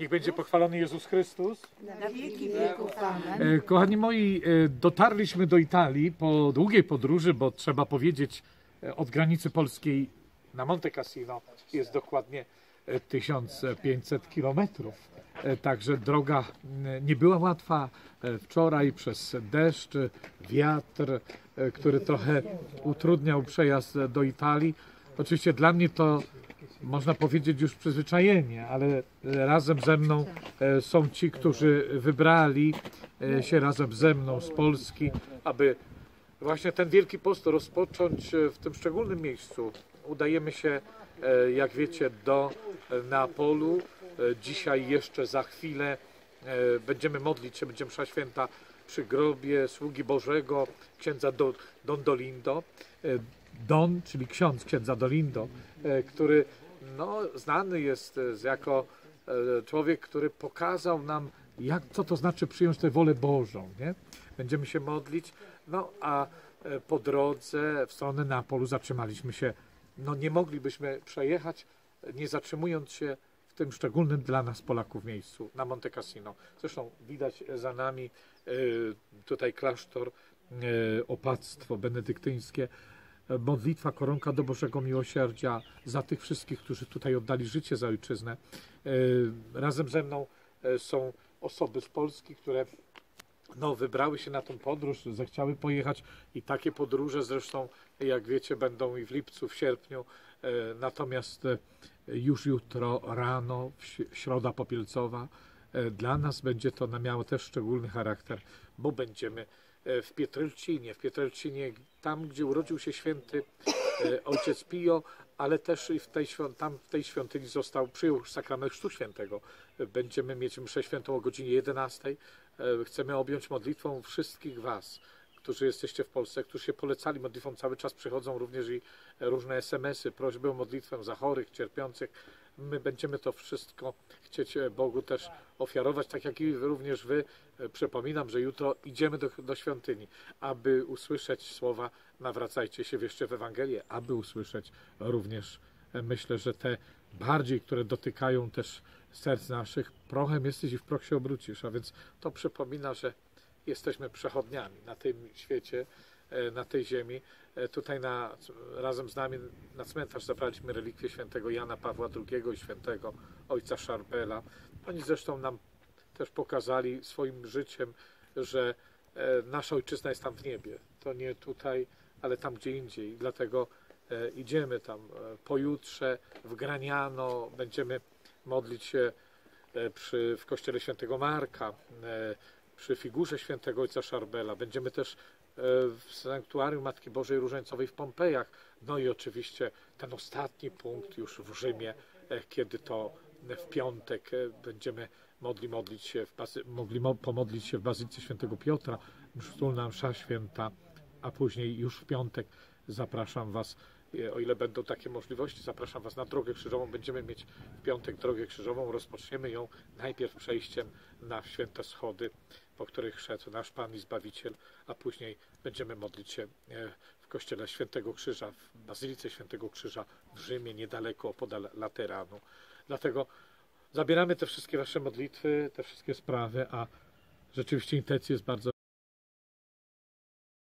Niech będzie pochwalony Jezus Chrystus. Na wieki wieków. Amen. E, Kochani moi, e, dotarliśmy do Italii po długiej podróży, bo trzeba powiedzieć, e, od granicy polskiej na Monte Cassino jest dokładnie e, 1500 kilometrów. Także droga nie była łatwa. Wczoraj przez deszcz, wiatr, który trochę utrudniał przejazd do Italii. Oczywiście dla mnie to można powiedzieć już przyzwyczajenie, ale e, razem ze mną e, są ci, którzy wybrali e, się razem ze mną z Polski, aby właśnie ten Wielki Post rozpocząć w tym szczególnym miejscu. Udajemy się, jak wiecie, do Neapolu. Dzisiaj jeszcze za chwilę będziemy modlić się, będzie msza święta przy grobie sługi Bożego, księdza Do- Don Dolindo. Don, czyli ksiądz księdza Dolindo, który no, znany jest e, jako e, człowiek, który pokazał nam, jak, co to znaczy przyjąć tę wolę Bożą. Nie? Będziemy się modlić, no a e, po drodze w stronę Neapolu zatrzymaliśmy się. No nie moglibyśmy przejechać, nie zatrzymując się w tym szczególnym dla nas Polaków miejscu, na Monte Cassino. Zresztą widać za nami tutaj klasztor, opactwo benedyktyńskie, modlitwa, koronka do Bożego Miłosierdzia za tych wszystkich, którzy tutaj oddali życie za ojczyznę. E, Razem ze mną e, są osoby z Polski, które no, wybrały się na tą podróż, zechciały pojechać i takie podróże zresztą, jak wiecie, będą i w lipcu, w sierpniu. E, Natomiast już jutro rano, środa popielcowa, dla nas będzie to miało też szczególny charakter, bo będziemy e, w Pietrelcinie, w Pietrelcinie, tam gdzie urodził się święty e, ojciec Pio, ale też i w tej, tam w tej świątyni został, przyjął sakrament Chrztu Świętego. E, Będziemy mieć mszę świętą o godzinie 11. E, Chcemy objąć modlitwą wszystkich Was, którzy jesteście w Polsce, którzy się polecali modlitwą cały czas, przychodzą również i różne SMS-y, prośby o modlitwę za chorych, cierpiących. My będziemy to wszystko chcieć e, Bogu też ofiarować, tak jak i również Wy. E, Przypominam, że jutro idziemy do, do świątyni, aby usłyszeć słowa nawracajcie się, wierzcie w Ewangelię, aby usłyszeć również, e, myślę, że te bardziej, które dotykają też serc naszych, prochem jesteś i w proch się obrócisz, a więc to przypomina, że jesteśmy przechodniami na tym świecie, na tej ziemi. E, Tutaj na, razem z nami na cmentarz zabraliśmy relikwie świętego Jana Pawła II i świętego ojca Szarbela. Oni zresztą nam też pokazali swoim życiem, że e, nasza ojczyzna jest tam w niebie. To nie tutaj, ale tam gdzie indziej. Dlatego e, idziemy tam e, pojutrze w Graniano, będziemy modlić się e, przy, w kościele świętego Marka, e, przy figurze świętego ojca Szarbela. Będziemy też e, w sanktuarium Matki Bożej Różańcowej w Pompejach. No i oczywiście ten ostatni punkt już w Rzymie, e, kiedy to w piątek e, będziemy mogli modlić się w bazy, mogli mo, pomodlić się w Bazylice Świętego Piotra, wspólna msza święta, a później już w piątek zapraszam Was, e, o ile będą takie możliwości, zapraszam Was na drogę krzyżową. Będziemy mieć w piątek drogę krzyżową. Rozpoczniemy ją najpierw przejściem na święte schody, po których szedł nasz Pan i Zbawiciel, a później będziemy modlić się e, w kościele Świętego Krzyża, w Bazylice Świętego Krzyża w Rzymie, niedaleko opodal Lateranu. Dlatego zabieramy te wszystkie Wasze modlitwy, te wszystkie sprawy, a rzeczywiście intencja jest bardzo